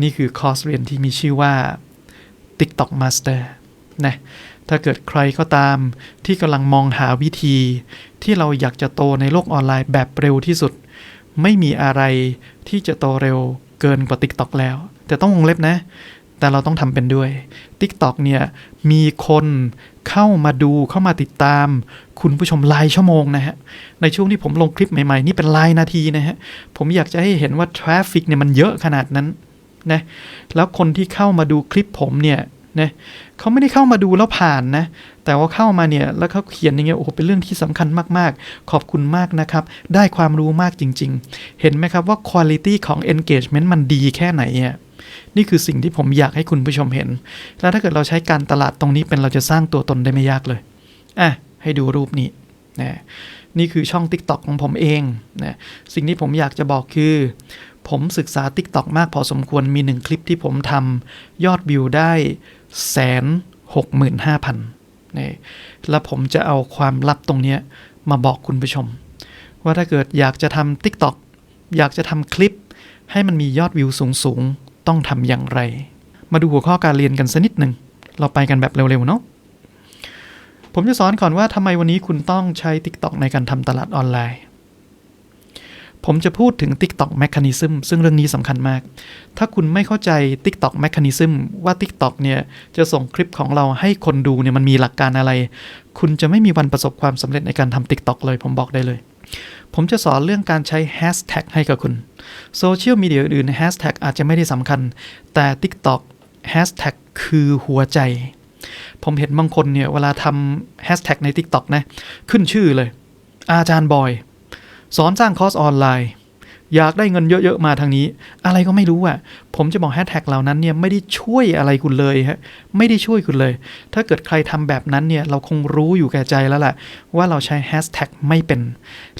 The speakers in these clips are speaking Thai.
นี่คือคอร์สเรียนที่มีชื่อว่า TikTok Master นะถ้าเกิดใครก็ตามที่กำลังมองหาวิธี ที่เราอยากจะโตในโลกออนไลน์แบบเร็วที่สุด ไม่มีอะไรที่จะโตเร็วเกินกว่า TikTok แล้ว แต่ต้องวงเล็บนะ แต่เราต้องทำเป็นด้วย TikTok เนี่ยมีคนเข้ามาดูเข้ามาติดตาม คุณผู้ชมรายชั่วโมงนะฮะ ในช่วงที่ผมลงคลิปใหม่ๆ นี่เป็นรายนาทีนะฮะ ผมอยากจะให้เห็นว่าทราฟฟิกเนี่ยมันเยอะขนาดนั้น นะแล้วคนที่เข้ามาดูคลิปผมเนี่ยนะเขาไม่ได้เข้ามาดูแล้วผ่านนะ แต่ว่าเข้ามาเนี่ยแล้วเขาเขียนอย่างเงี้ยโอ้โหเป็นเรื่องที่สำคัญมากๆ ขอบคุณมากนะครับ ได้ความรู้มากจริง ๆ เห็นไหมครับว่าคุณภาพของ engagement มันดีแค่ไหนอะนี่คือสิ่งที่ผมอยากให้คุณผู้ชมเห็น แล้วถ้าเกิดเราใช้การตลาดตรงนี้เป็นเราจะสร้างตัวตนได้ไม่ยากเลยอะให้ดูรูปนี้นะนี่คือช่อง TikTok ของผมเองนะสิ่งที่ผมอยากจะบอกคือ ผมศึกษา TikTok มากพอสมควรมีหนึ่งคลิปที่ผมทำยอดวิวได้แสนหกหมื่นห้าพันนี่แล้วผมจะเอาความลับตรงนี้มาบอกคุณผู้ชม ว่าถ้าเกิดอยากจะทำ TikTok อยากจะทำคลิป ให้มันมียอดวิวสูงๆ ต้องทำอย่างไร มาดูหัวข้อการเรียนกันสักนิดหนึ่ง เราไปกันแบบเร็วๆ เนาะผมจะสอนก่อนว่าทำไมวันนี้คุณต้องใช้ TikTok ในการทำตลาดออนไลน์ ผมจะพูดถึง TikTok Mechanism ซึ่งเรื่องนี้สำคัญมาก ถ้าคุณไม่เข้าใจ TikTok Mechanism ว่า TikTok เนี่ยจะส่งคลิปของเราให้คนดูเนี่ยมันมีหลักการอะไร คุณจะไม่มีวันประสบความสำเร็จในการทำ TikTok เลยผมบอกได้เลย ผมจะสอนเรื่องการใช้ Hashtag ให้กับคุณโซเชียลมีเดียอื่น Hashtag อาจจะไม่ได้สำคัญ แต่ TikTok Hashtag คือหัวใจ ผมเห็นบางคนเนี่ยเวลาทำ Hashtag ใน TikTok นะขึ้นชื่อเลย อาจารย์บอย สอนสร้างคอร์สออนไลน์ อยากได้เงินเยอะๆมาทางนี้ อะไรก็ไม่รู้อะ ผมจะบอกแฮชแท็กเหล่านั้นเนี่ยไม่ได้ช่วยอะไรคุณเลยฮะไม่ได้ช่วยคุณเลย ถ้าเกิดใครทำแบบนั้นเนี่ยเราคงรู้อยู่แก่ใจแล้วแหละว่าเราใช้แฮชแท็กไม่เป็น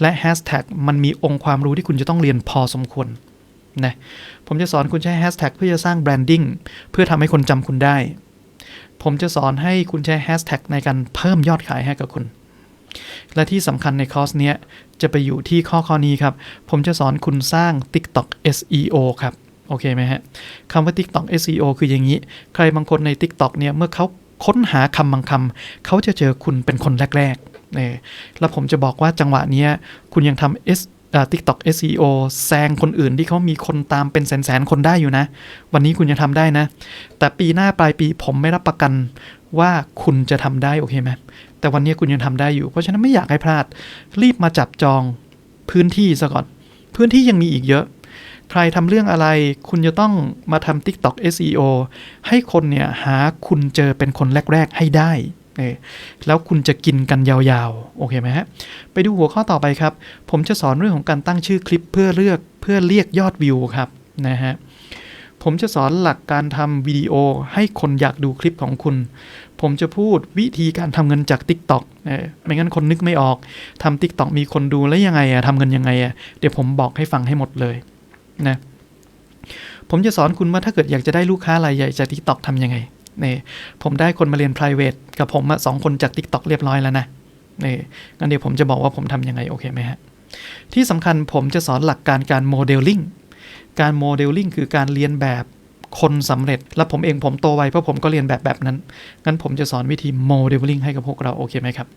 และแฮชแท็กมันมีองค์ความรู้ที่คุณจะต้องเรียนพอสมควรนะผมจะสอนคุณใช้แฮชแท็กเพื่อจะสร้างแบรนดิ้งเพื่อทำให้คนจำคุณได้ ผมจะสอนให้คุณใช้แฮชแท็กในการเพิ่มยอดขายให้กับคุณ และที่สำคัญในคอร์สเนี้ยจะไปอยู่ที่ข้อข้อนี้ครับ ผมจะสอนคุณสร้าง TikTok SEO ครับ โอเคไหมฮะคำว่า TikTok SEO คืออย่างนี้ ใครบางคนใน TikTok เนี่ย เมื่อเขาค้นหาคำบางคำเขาจะเจอคุณเป็นคนแรกๆเนี่ยแล้วผมจะบอกว่าจังหวะเนี้ยคุณยังทำ S อ่า TikTok SEO แซงคนอื่นที่เขามีคนตามเป็นแสนๆ คนได้อยู่นะ วันนี้คุณจะทำได้นะ แต่ปีหน้าปลายปีผมไม่รับประกันว่าคุณจะทำได้โอเคไหมแต่วันนี้คุณยังทำได้อยู่ เพราะฉะนั้นไม่อยากให้พลาด รีบมาจับจองพื้นที่ซะก่อน พื้นที่ยังมีอีกเยอะ ใครทำเรื่องอะไร คุณจะต้องมาทำ TikTok SEO ให้คนเนี่ยหาคุณเจอเป็นคนแรก ๆ ให้ได้ เออแล้วคุณจะกินกันยาวๆ โอเคไหมฮะ ไปดูหัวข้อต่อไปครับ ผมจะสอนเรื่องของการตั้งชื่อคลิปเพื่อเลือกเพื่อเรียกยอดวิวครับนะฮะ ผมจะสอนหลักการทำวิดีโอให้คนอยากดูคลิปของคุณ ผมจะพูดวิธีการทำเงินจาก TikTok เออไม่งั้นคนนึกไม่ออกทำ TikTok มีคนดูแล้วยังไงอะทำเงินยังไงอะเดี๋ยวผมบอกให้ฟังให้หมดเลยนะผมจะสอนคุณว่าถ้าเกิดอยากจะได้ลูกค้ารายใหญ่จาก TikTok ทำยังไง นี่ผมได้คนมาเรียน private กับผมสองคนจาก TikTok เรียบร้อยแล้วนะนี่งั้นเดี๋ยวผมจะบอกว่าผมทำยังไงโอเคไหมฮะ ที่สำคัญผมจะสอนหลักการการโมเดลลิ่งการโมเดลลิ่งคือการเรียนแบบคนสำเร็จ และผมเองผมโตไวเพราะผมก็เรียนแบบแบบนั้น งั้นผมจะสอนวิธีโมเดลลิ่งให้กับพวกเราโอเคไหมครับ